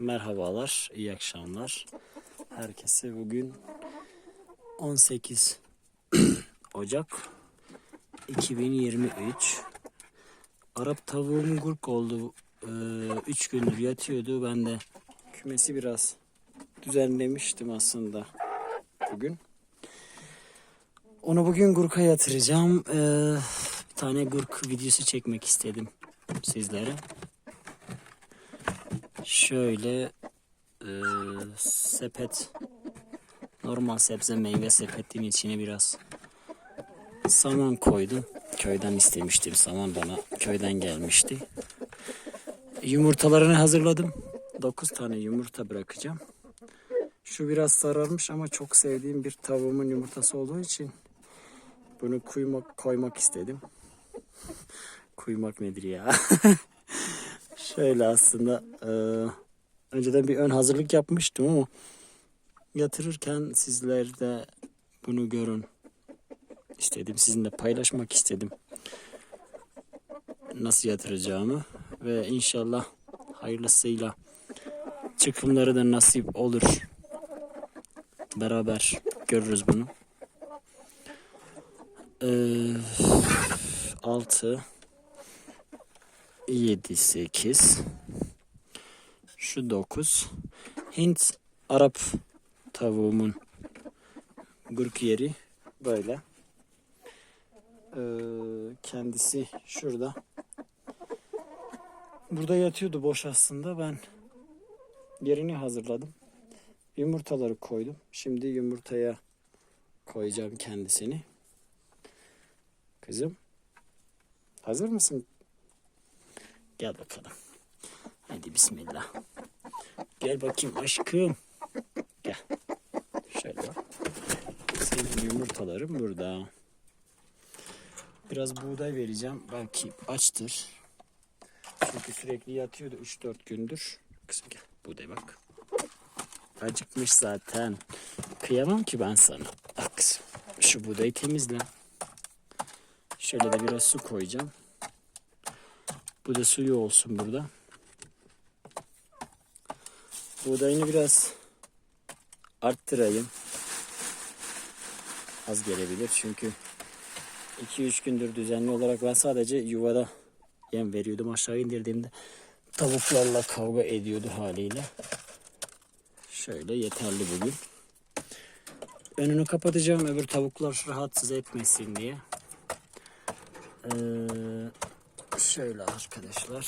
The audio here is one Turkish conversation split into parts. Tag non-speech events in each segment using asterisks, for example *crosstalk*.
merhabalar, iyi akşamlar. Herkese bugün 18 *clears throat* Ocak 2023. Arap tavuğum gurk oldu. 3 gündür yatıyordu. Ben de kümesi biraz düzenlemiştim aslında bugün. Onu bugün gurka yatıracağım. Ee, bir tane gurk videosu çekmek istedim sizlere. Şöyle e, sepet normal sebze meyve sepetin içine biraz saman koydum. Köyden istemiştim saman bana köyden gelmişti. Yumurtalarını hazırladım. 9 tane yumurta bırakacağım. Şu biraz sararmış ama çok sevdiğim bir tavuğumun yumurtası olduğu için bunu kuymak, koymak istedim. *laughs* Kuymak nedir ya? *laughs* Şöyle aslında e, önceden bir ön hazırlık yapmıştım ama yatırırken sizler de bunu görün istedim. Sizinle paylaşmak istedim. Nasıl yatıracağımı ve inşallah hayırlısıyla çıkımları da nasip olur. Beraber görürüz bunu. Ee, 6 7 8 şu 9 Hint Arap tavuğumun gurk yeri böyle. Ee, kendisi şurada. Burada yatıyordu boş aslında. Ben yerini hazırladım. Yumurtaları koydum. Şimdi yumurtaya koyacağım kendisini. Kızım. Hazır mısın? Gel bakalım. Hadi bismillah. Gel bakayım aşkım. Gel. Şöyle bak. Senin yumurtaların burada. Biraz buğday vereceğim. Belki açtır. Çünkü sürekli yatıyordu 3-4 gündür. Kızım gel buğday bak. Acıkmış zaten. Kıyamam ki ben sana. Bak kızım. Şu buğdayı temizle. Şöyle de biraz su koyacağım. Bu da suyu olsun burada. Buğdayını biraz arttırayım. Az gelebilir çünkü 2-3 gündür düzenli olarak ben sadece yuvada yem veriyordum. Aşağı indirdiğimde tavuklarla kavga ediyordu haliyle. Şöyle yeterli bugün. Önünü kapatacağım öbür tavuklar rahatsız etmesin diye. Ee, şöyle arkadaşlar.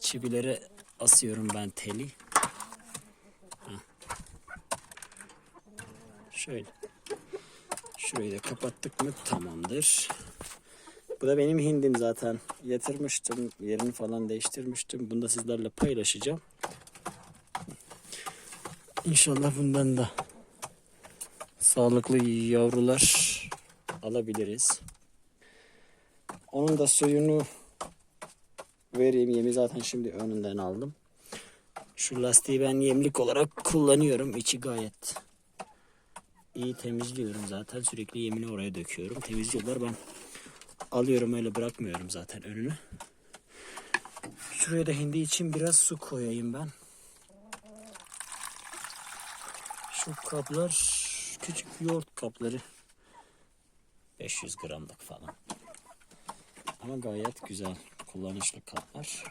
Çivilere asıyorum ben teli. Şöyle. Şurayı da kapattık mı tamamdır. Bu da benim hindim zaten. Yatırmıştım. Yerini falan değiştirmiştim. Bunu da sizlerle paylaşacağım. İnşallah bundan da sağlıklı yavrular alabiliriz. Onun da suyunu vereyim. Yemi zaten şimdi önünden aldım. Şu lastiği ben yemlik olarak kullanıyorum. İçi gayet iyi temizliyorum zaten. Sürekli yemini oraya döküyorum. Temizliyorlar. Ben alıyorum öyle bırakmıyorum zaten önünü. Şuraya da hindi için biraz su koyayım ben. Şu kaplar küçük yoğurt kapları 500 gramlık falan. Ama gayet güzel kullanışlı kaplar.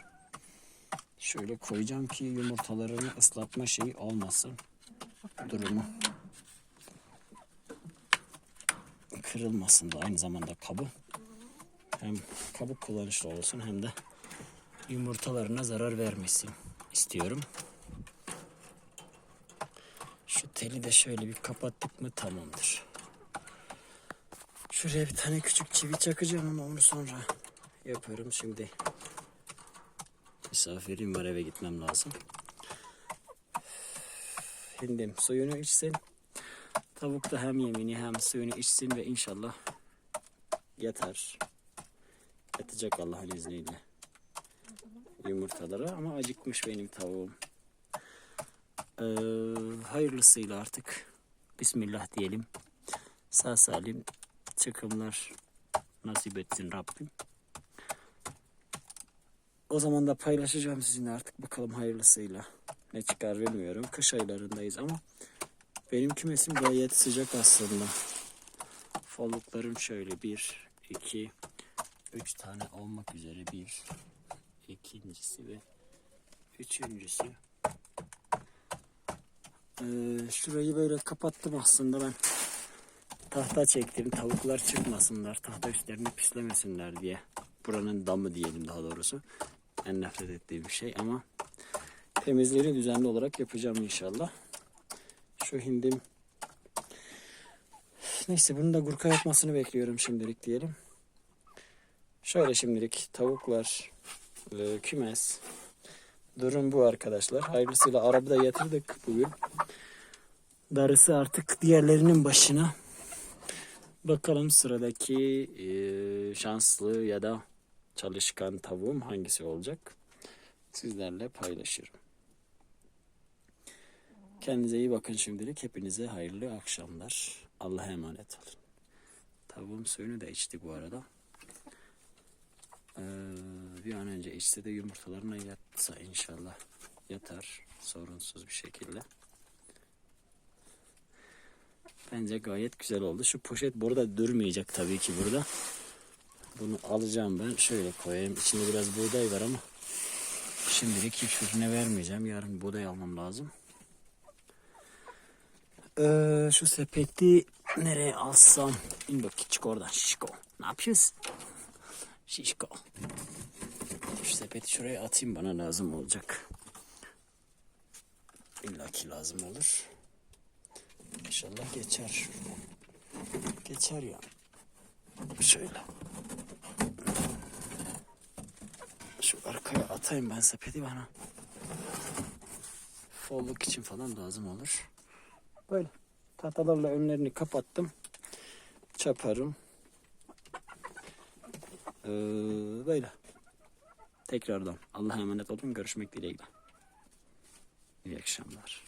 Şöyle koyacağım ki yumurtalarını ıslatma şeyi olmasın. Durumu kırılmasın da aynı zamanda kabı. Hem kabuk kullanışlı olsun hem de yumurtalarına zarar vermesin istiyorum. Şu teli de şöyle bir kapattık mı tamamdır. Şuraya bir tane küçük çivi çakacağım ama onu sonra yaparım şimdi. Misafirim var eve gitmem lazım. Hindim suyunu içsin. Tavuk da hem yemini hem suyunu içsin ve inşallah yatar. Yatacak Allah'ın izniyle. Yumurtalara ama acıkmış benim tavuğum. Ee, hayırlısıyla artık Bismillah diyelim. Sağ salim çıkımlar nasip etsin Rabbim. O zaman da paylaşacağım sizinle artık bakalım hayırlısıyla. Ne çıkar bilmiyorum. Kış aylarındayız ama benim kümesim gayet sıcak aslında. Folluklarım şöyle bir, iki, üç tane olmak üzere bir, ikincisi ve üçüncüsü. Ee, şurayı böyle kapattım aslında ben. Tahta çektim tavuklar çıkmasınlar, tahta üstlerini pislemesinler diye. Buranın damı diyelim daha doğrusu. En nefret ettiğim şey ama temizliğini düzenli olarak yapacağım inşallah. Şu hindim Neyse bunun da gurka yapmasını bekliyorum şimdilik diyelim. Şöyle şimdilik tavuklar, e, kümes. Durum bu arkadaşlar. Hayırlısıyla arabada yatırdık bugün. Darısı artık diğerlerinin başına. Bakalım sıradaki e, şanslı ya da çalışkan tavuğum hangisi olacak? Sizlerle paylaşırım. Kendinize iyi bakın şimdilik. Hepinize hayırlı akşamlar. Allah'a emanet olun. Tavuğum suyunu da içti bu arada. Ee, bir an önce içse de yumurtalarına yatsa inşallah. Yatar sorunsuz bir şekilde. Bence gayet güzel oldu. Şu poşet burada durmayacak tabii ki burada. Bunu alacağım ben. Şöyle koyayım. İçinde biraz buğday var ama şimdilik hiç vermeyeceğim. Yarın buğday almam lazım. Ee, şu sepeti nereye alsam? İn bakayım çık oradan şişko. Ne yapıyorsun? Şişko. Şu sepeti şuraya atayım bana lazım olacak. İlla ki lazım olur. İnşallah geçer. Geçer ya. Şöyle. Şu arkaya atayım ben sepeti bana. Folluk için falan lazım olur. Böyle tahtalarla önlerini kapattım. Çaparım. Ee, böyle. Tekrardan Allah'a emanet olun. Görüşmek dileğiyle. İyi akşamlar.